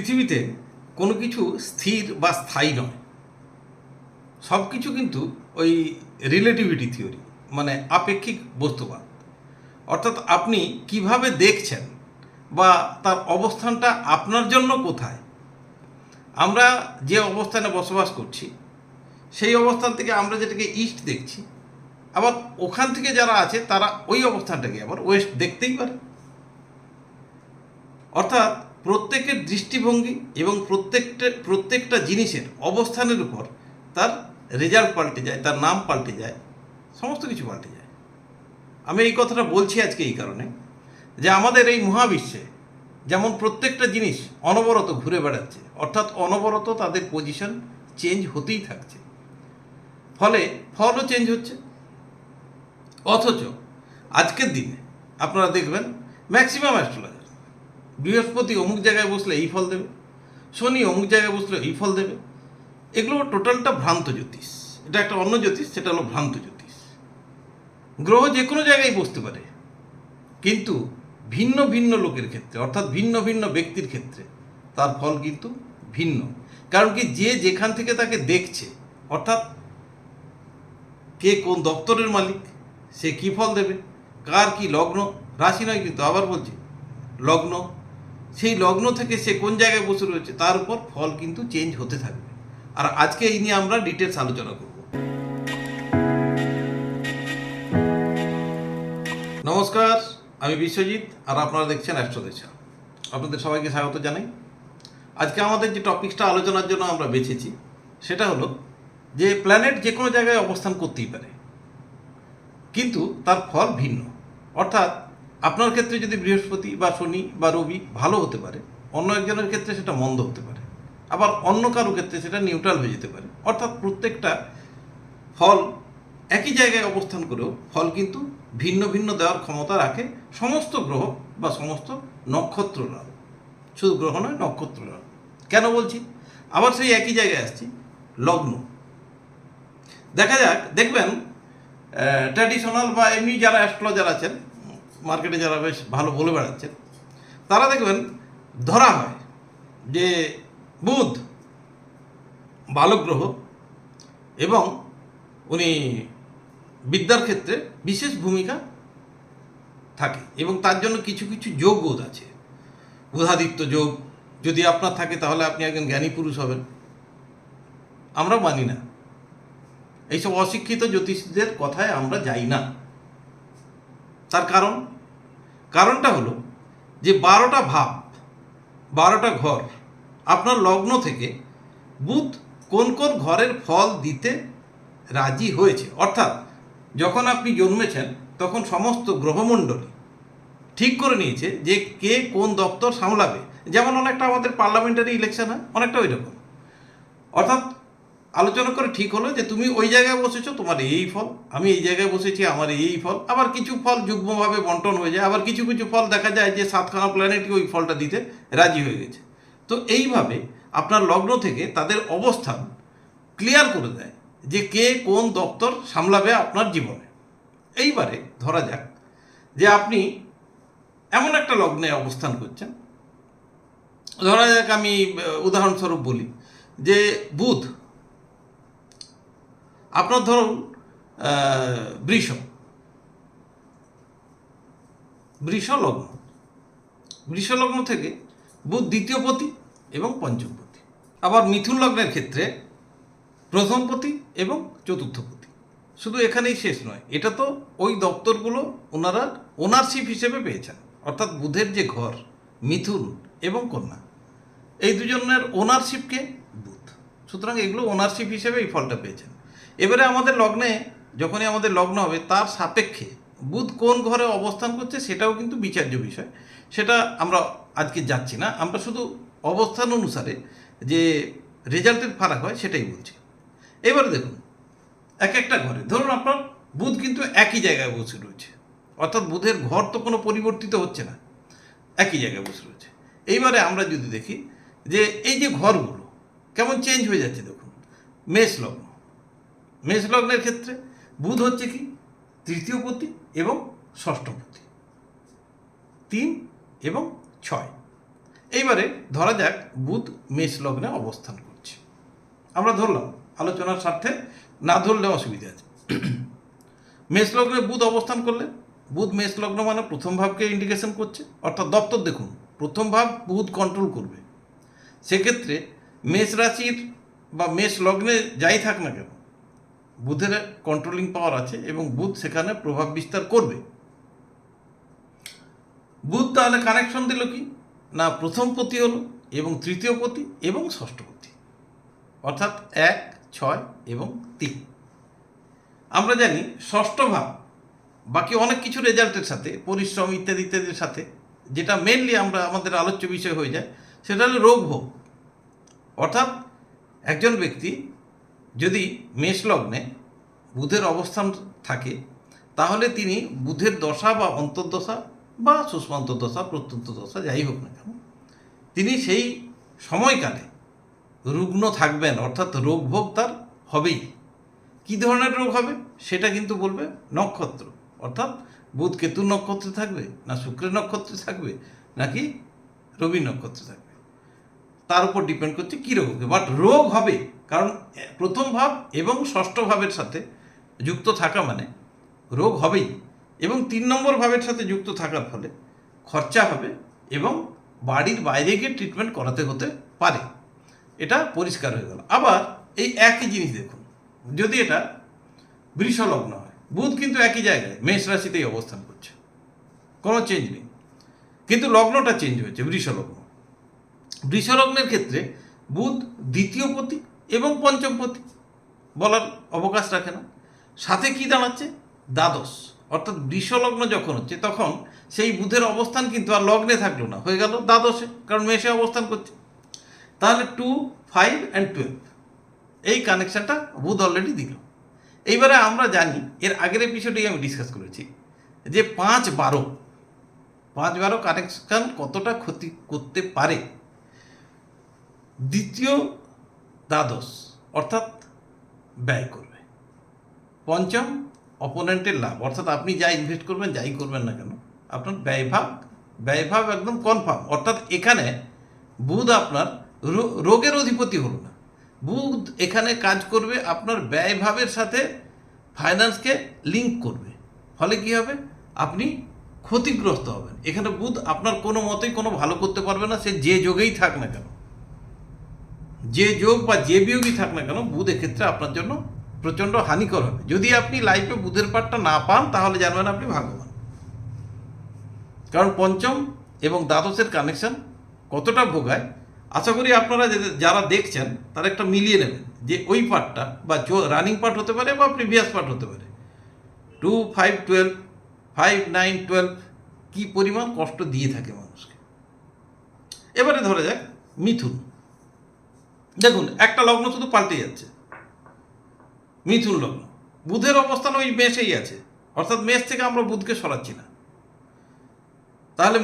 পৃথিবীতে কোনো কিছু স্থির বা স্থায়ী নয়। সব কিছু কিন্তু ওই রিলেটিভিটি থিওরি মানে আপেক্ষিক বস্তুবাদ। অর্থাৎ আপনি কীভাবে দেখছেন বা তার অবস্থানটা আপনার জন্য কোথায়, আমরা যে অবস্থানে বসবাস করছি, সেই অবস্থান থেকে আমরা যেটাকে ইস্ট দেখছি, আবার ওখান থেকে যারা আছে তারা ওই অবস্থানটাকে আবার ওয়েস্ট দেখতেই পারে। অর্থাৎ প্রত্যেকের দৃষ্টিভঙ্গি এবং প্রত্যেকটা প্রত্যেকটা জিনিসের অবস্থানের উপর তার রেজাল্ট পাল্টে যায়, তার নাম পাল্টে যায়, সমস্ত কিছু পাল্টে যায়। আমি এই কথাটা বলছি আজকে এই কারণে যে আমাদের এই মহাবিশ্বে যেমন প্রত্যেকটা জিনিস অনবরত ঘুরে বেড়াচ্ছে, অর্থাৎ অনবরত তাদের পজিশন চেঞ্জ হতেই থাকছে। ফলে ফলও চেঞ্জ হচ্ছে। অথচ আজকের দিনে আপনারা দেখবেন ম্যাক্সিমাম অ্যাস্ট্রোলজার বৃহস্পতি অমুক জায়গায় বসলে এই ফল দেবে, শনি অমুক জায়গায় বসলে এই ফল দেবে। এগুলো টোটালটা ভ্রান্ত জ্যোতিষ। এটা একটা অন্য জ্যোতিষ, সেটা হলো ভ্রান্ত জ্যোতিষ। গ্রহ যে কোনো জায়গায় বসতে পারে, কিন্তু ভিন্ন ভিন্ন লোকের ক্ষেত্রে, অর্থাৎ ভিন্ন ভিন্ন ব্যক্তির ক্ষেত্রে তার ফল কিন্তু ভিন্ন। কারণ কি, যে যেখান থেকে তাকে দেখছে, অর্থাৎ কে কোন দপ্তরের মালিক, সে কি ফল দেবে, কার কি লগ্ন, রাশি নয় কিন্তু আবার বলছি, লগ্ন সেই লগ্ন থেকে সে কোন জায়গায় বসে রয়েছে, তার উপর ফল কিন্তু চেঞ্জ হতে থাকবে। আর আজকে এই নিয়ে আমরা ডিটেলস আলোচনা করব। নমস্কার, আমি বিশ্বজিৎ, আর আপনারা দেখছেন অ্যাস্ট্রোদেশা আপনাদের সবাইকে স্বাগত জানাই। আজকে আমাদের যে টপিকসটা আলোচনার জন্য আমরা বেছেছি, সেটা হলো যে প্ল্যানেট যে কোনো জায়গায় অবস্থান করতেই পারে, কিন্তু তার ফল ভিন্ন। অর্থাৎ আপনার ক্ষেত্রে যদি বৃহস্পতি বা শনি বা রবি ভালো হতে পারে, অন্য একজনের ক্ষেত্রে সেটা মন্দ হতে পারে। আবার অন্য কারও ক্ষেত্রে সেটা নিউট্রাল হয়ে যেতে পারে। অর্থাৎ প্রত্যেকটা ফল একই জায়গায় অবস্থান করেও ফল কিন্তু ভিন্ন ভিন্ন দেওয়ার ক্ষমতা রাখে সমস্ত গ্রহ বা সমস্ত নক্ষত্ররাও। শুধু গ্রহ নয়, নক্ষত্ররাও। কেন বলছি? আবার সেই একই জায়গায় আসছি, লগ্ন। দেখা যাক, দেখবেন ট্র্যাডিশনাল বা এমনি যারা অ্যাস্ট্রোলজার আছেন মার্কেটে যারা বেশ ভালো বলে বেড়াচ্ছেন, তারা দেখবেন ধরা হয় যে বুধ বালক গ্রহ এবং উনি বিদ্যার ক্ষেত্রে বিশেষ ভূমিকা থাকে এবং তার জন্য কিছু কিছু যোগ বোধ আছে। বুধাদিত্য যোগ, যদি আপনার থাকে তাহলে আপনি একজন জ্ঞানী পুরুষ হবেন। আমরা মানি না। এইসব অশিক্ষিত জ্যোতিষীদের কথায় আমরা যাই না। তার কারণ? কারণটা হলো যে বারোটা ভাব, বারোটা ঘর আপনার লগ্ন থেকে বুধ কোন কোন ঘরের ফল দিতে রাজি হয়েছে। অর্থাৎ যখন আপনি জন্মেছেন, তখন সমস্ত গ্রহমণ্ডলী ঠিক করে নিয়েছে যে কে কোন দপ্তর সামলাবে। যেমন অনেকটা আমাদের পার্লামেন্টারি ইলেকশন হয়, অনেকটা ওই রকম। অর্থাৎ আলোচনা করে ঠিক হলো যে তুমি ওই জায়গায় বসেছো, তোমার এই ফল, আমি এই জায়গায় বসেছি, আমার এই ফল। আবার কিছু ফল যুগ্মভাবে বন্টন হয়ে যায়, আবার কিছু কিছু ফল দেখা যায় যে সাতখানা প্ল্যানেটই ওই ফলটা দিতে রাজি হয়ে গেছে। তো এইভাবে আপনার লগ্ন থেকে তাদের অবস্থান ক্লিয়ার করে দেয় যে কে কোন দপ্তর সামলাবে আপনার জীবনে। এইবারে ধরা যাক যে আপনি এমন একটা লগ্নে অবস্থান করছেন। ধরা যাক আমি উদাহরণস্বরূপ বলি যে বুধ আপনার ধরুন বৃষ বৃষ। লগ্ন বৃষ লগ্ন থেকে বুধ দ্বিতীয় পতি এবং পঞ্চম পতি। আবার মিথুন লগ্নের ক্ষেত্রে প্রথম পতি এবং চতুর্থ পতি। শুধু এখানেই শেষ নয়, এটা তো ওই দপ্তরগুলো ওনারা ওনারশিপ হিসেবে পেয়েছেন। অর্থাৎ বুধের যে ঘর, মিথুন এবং কন্যা, এই দুজনের ওনারশিপকে বুধ। সুতরাং এগুলো ওনারশিপ হিসেবে এই ফলটা পেয়েছেন। এবারে আমাদের লগ্নে, যখনই আমাদের লগ্ন হবে, তার সাপেক্ষে বুধ কোন ঘরে অবস্থান করছে সেটাও কিন্তু বিচার্য বিষয়। সেটা আমরা আজকে যাচ্ছি না। আমরা শুধু অবস্থান অনুসারে যে রেজাল্টের ফারাক হয় সেটাই বলছি। এবারে দেখুন, এক একটা ঘরে, ধরুন আপনার বুধ কিন্তু একই জায়গায় বসে রয়েছে। অর্থাৎ বুধের ঘর তো কোনো পরিবর্তিত হচ্ছে না। একই জায়গায় বসে রয়েছে। এইবারে আমরা যদি দেখি যে এই যে ঘরগুলো, কেমন চেঞ্জ হয়ে যাচ্ছে দেখুন। মেষ লগ্ন। মেষ লগ্নের ক্ষেত্রে বুধ হচ্ছে কি? তৃতীয় পতি এবং ষষ্ঠ পতি। তিন এবং ছয়। এইবারে ধরা যাক বুধ মেষ লগ্নে অবস্থান করছে। আমরা ধরলাম, আলোচনার স্বার্থে না ধরলে অসুবিধা আছে। মেষ লগ্নে বুধ অবস্থান করলে, বুধ মেষ লগ্ন মানে প্রথম ভাবকে ইন্ডিকেশন করছে। অর্থাৎ দপ্তর দেখুন, প্রথম ভাব বুধ কন্ট্রোল করবে। সেক্ষেত্রে মেষ রাশির বা মেষ লগ্নে যাই থাক না কেন বুধের কন্ট্রোলিং পাওয়ার আছে এবং বুধ সেখানে প্রভাব বিস্তার করবে। বুধ তাহলে কানেকশন দিল কি? না, প্রথম পতি হলো এবং তৃতীয় পতি এবং ষষ্ঠ পতি। অর্থাৎ এক, ছয় এবং তিন। আমরা জানি ষষ্ঠ ভাব বাকি অনেক কিছু রেজাল্টের সাথে, পরিশ্রম ইত্যাদি ইত্যাদির সাথে, যেটা মেনলি আমরা আমাদের আলোচ্য বিষয় হয়ে যায়, সেটা হলো রোগ ভোগ। অর্থাৎ একজন ব্যক্তি যদি মেষ লগ্নে বুধের অবস্থান থাকে, তাহলে তিনি বুধের দশা বা অন্তর্দশা বা সুষ্মান্তর্দশা প্রত্যন্ত দশা, যাই হোক না কেন, তিনি সেই সময়কালে রুগ্ন থাকবেন, অর্থাৎ রোগভোগ তার হবেই। কী ধরনের রোগ হবে? সেটা কিন্তু বলবে নক্ষত্র। অর্থাৎ বুধ কেতু নক্ষত্রে থাকবে, না শুক্রের নক্ষত্রে থাকবে, নাকি রবি নক্ষত্রে থাকবে? তার উপর ডিপেন্ড করছে কী রোগ হবে। বাট রোগ হবে, কারণ প্রথম ভাব এবং ষষ্ঠ ভাবের সাথে যুক্ত থাকা মানে রোগ হবেই। এবং তিন নম্বর ভাবের সাথে যুক্ত থাকার ফলে খরচা হবে এবং বাড়ির বাইরে গিয়ে ট্রিটমেন্ট করাতে হতে পারে। এটা পরিষ্কার হয়ে গেল। আবার এই একই জিনিস দেখুন, যদি এটা বৃষলগ্ন হয়, বুধ কিন্তু একই জায়গায়, মেষ রাশিতেই অবস্থান করছে। কোনো চেঞ্জ নেই। কিন্তু লগ্নটা চেঞ্জ হয়েছে, বৃষলগ্ন। বৃষলগ্নের ক্ষেত্রে বুধ দ্বিতীয় পতি এবং পঞ্চম পতি বলার অবকাশ রাখে না। সাথে কি দাঁড়াচ্ছে? দ্বাদশ। অর্থাৎ বৃষলগ্ন যখন হচ্ছে, তখন সেই বুধের অবস্থান কিন্তু আর লগ্নে থাকল না। হয়ে গেল দ্বাদশে, কারণ মেষে অবস্থান করছে। তাহলে টু, ফাইভ অ্যান্ড টুয়েলভ, এই কানেকশানটা বুধ অলরেডি দিল। এইবারে আমরা জানি, এর আগের এপিসোডেই আমি ডিসকাস করেছি, যে পাঁচ বারো পাঁচ বারো কানেকশান কতটা ক্ষতি করতে পারে? দ্বিতীয় দ্বাদশ, অর্থাৎ ব্যয় করবে। পঞ্চম অপোনেন্টের লাভ। অর্থাৎ আপনি যা ইনভেস্ট করবেন, যাই করবেন না কেন, আপনার ব্যয়ভাব ব্যয়ভাব একদম কনফার্ম অর্থাৎ এখানে বুধ আপনার রোগের অধিপতি হলো না। বুধ এখানে কাজ করবে, আপনার ব্যয়ভাবের সাথে ফাইন্যান্সকে লিঙ্ক করবে। ফলে কি হবে? আপনি ক্ষতিগ্রস্ত হবেন। এখানে বুধ আপনার কোনো মতেই কোনো ভালো করতে পারবে না, সে যে যোগেই থাক না কেন। যে যোগ বা যে বিয়োগই থাক না কেন, বুধ এক্ষেত্রে আপনার জন্য প্রচণ্ড হানিকর হবে। যদি আপনি লাইফে বুধের পাঠটা না পান, তাহলে জানবেন আপনি ভাগ্যবান। কারণ পঞ্চম এবং দ্বাদশের কানেকশন কতটা ভোগায়, আশা করি আপনারা যারা দেখছেন, তারা একটা মিলিয়ে নেবেন যে ওই পার্টটা বা রানিং পার্ট হতে পারে বা প্রিভিয়াস পার্ট হতে পারে। Two five twelve five nine twelve কী পরিমাণ কষ্ট দিয়ে থাকে মানুষকে। এবারে ধরা যাক, মিথুন। দেখুন, একটা লগ্ন শুধু পাল্টে যাচ্ছে। মিথুন লগ্ন। বুধের অবস্থান ওই মেষেই আছে। অর্থাৎ মেষ থেকে আমরা বুধকে সরাচ্ছি না। তাহলে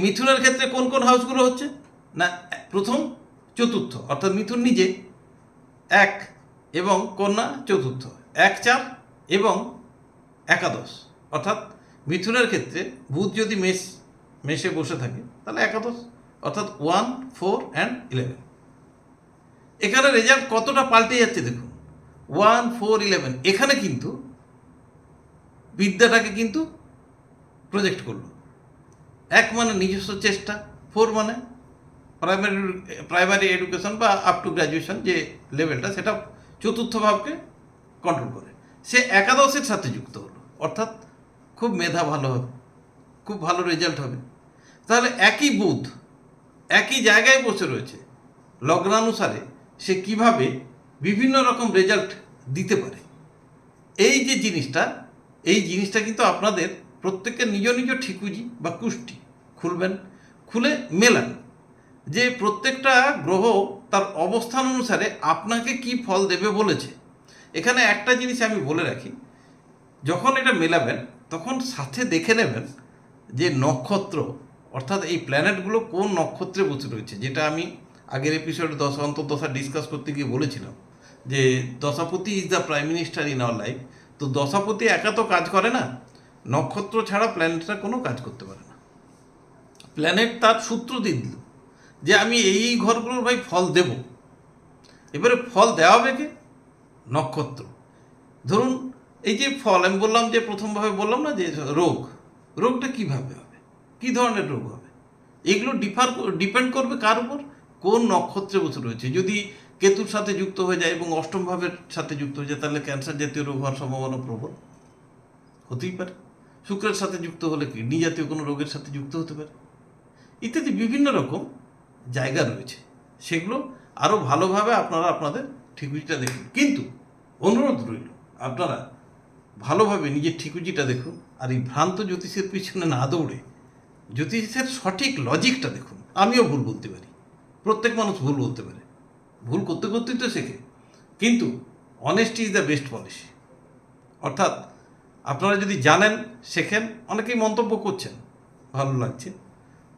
মিথুনের ক্ষেত্রে কোন কোন হাউসগুলো হচ্ছে? না, প্রথম চতুর্থ। অর্থাৎ মিথুন নিজে। এক এবং কন্যা চতুর্থ। এক, চার এবং একাদশ। অর্থাৎ মিথুনের ক্ষেত্রে বুধ যদি মেষ, মেষে বসে থাকে, তাহলে একাদশ। অর্থাৎ ওয়ান, ফোর অ্যান্ড ইলেভেন। এখানে রেজাল্ট কতটা পাল্টে যাচ্ছে দেখুন ওয়ান ফোর ইলেভেন এখানে কিন্তু বিদ্যাটাকে কিন্তু প্রজেক্ট করল। এক মানে নিজস্ব চেষ্টা ফোর মানে প্রাইমারি প্রাইমারি এডুকেশন বা আপ টু গ্র্যাজুয়েশন যে লেভেলটা সেটা চতুর্থ ভাবকে কন্ট্রোল করে। সে একাদশের সাথে যুক্ত হলো। অর্থাৎ খুব মেধা ভালো হবে, খুব ভালো রেজাল্ট হবে। তাহলে একই বুধ একই জায়গায় বসে রয়েছে, লগ্নানুসারে সে কীভাবে বিভিন্ন রকম রেজাল্ট দিতে পারে? এই যে জিনিসটা, এই জিনিসটা কিন্তু আপনাদের প্রত্যেকের নিজ নিজ ঠিকুজি বা কুষ্টি খুলবেন, খুলে মেলান। যে প্রত্যেকটা গ্রহ তার অবস্থান অনুসারে আপনাকে কি ফল দেবে বলেছে। এখানে একটা জিনিস আমি বলে রাখি, যখন এটা মেলাবেন, তখন সাথে দেখে নেবেন যে নক্ষত্র, অর্থাৎ এই প্ল্যানেটগুলো কোন নক্ষত্রে বসে রয়েছে, যেটা আমি আগের এপিসোডে দশা অন্তর্দশা ডিসকাস করতে গিয়ে বলেছিলাম যে দশাপতি is the prime minister in our life তো দশাপতি একা তো কাজ করে না, নক্ষত্র ছাড়া প্ল্যানেটরা কোনো কাজ করতে পারে না। প্ল্যানেট তার সূত্র দিয়ে দিল যে আমি এই এই ঘরগুলোর ভাই ফল দেব। এবারে ফল দেওয়া হবে কে? নক্ষত্র। ধরুন এই যে ফল, আমি বললাম যে প্রথমভাবে বললাম না যে রোগ, রোগটা কীভাবে হবে? কি ধরনের রোগ হবে? এগুলো ডিফার ডিপেন্ড করবে কার উপর? কোন নক্ষত্রে বসে রয়েছে? যদি কেতুর সাথে যুক্ত হয়ে যায় এবং অষ্টম ভাবের সাথে যুক্ত হয়ে যায়, তাহলে ক্যান্সার জাতীয় রোগ হওয়ার সম্ভাবনা প্রবল। হতেই পারে। শুক্রের সাথে যুক্ত হলে কিডনি জাতীয় কোনো রোগের সাথে যুক্ত হতে পারে। ইত্যাদি বিভিন্ন রকম জায়গা রয়েছে। সেগুলো আরও ভালোভাবে আপনারা আপনাদের ঠিকুজিটা দেখুন। কিন্তু অনুরোধ রইল, আপনারা ভালোভাবে নিজের ঠিকুজিটা দেখুন আর এই ভ্রান্ত জ্যোতিষের পিছনে না দৌড়ে জ্যোতিষের সঠিক লজিকটা দেখুন। আমিও ভুল বলতে পারি। প্রত্যেক মানুষ ভুল বলতে পারে। ভুল করতে করতেই তো শেখে। কিন্তু honesty is the best policy অর্থাৎ আপনারা যদি জানেন, শেখেন, অনেকেই মন্তব্য করছেন, ভালো লাগছে।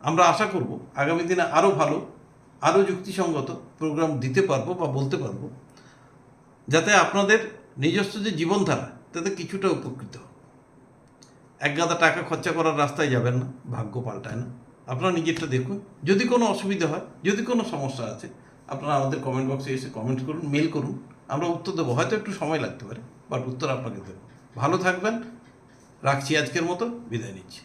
আমরা আশা করব আগামী দিনে আরও ভালো আরও যুক্তিসঙ্গত প্রোগ্রাম দিতে পারব বা বলতে পারব। যাতে আপনাদের নিজস্ব যে জীবনধারা, তাতে কিছুটা উপকৃত এক গাদা টাকা খরচা করার রাস্তায় যাবেন না, ভাগ্য পাল্টায় না। আপনারা নিজেরটা দেখুন। যদি কোনো অসুবিধা হয়, যদি কোনো সমস্যা আছে, আপনারা আমাদের কমেন্ট বক্সে এসে কমেন্ট করুন মেল করুন। আমরা উত্তর দেবো। হয়তো একটু সময় লাগতে পারে বাট উত্তর আপনাকে দেবো। ভালো থাকবেন। রাখছি আজকের মতো। বিদায় নিচ্ছি।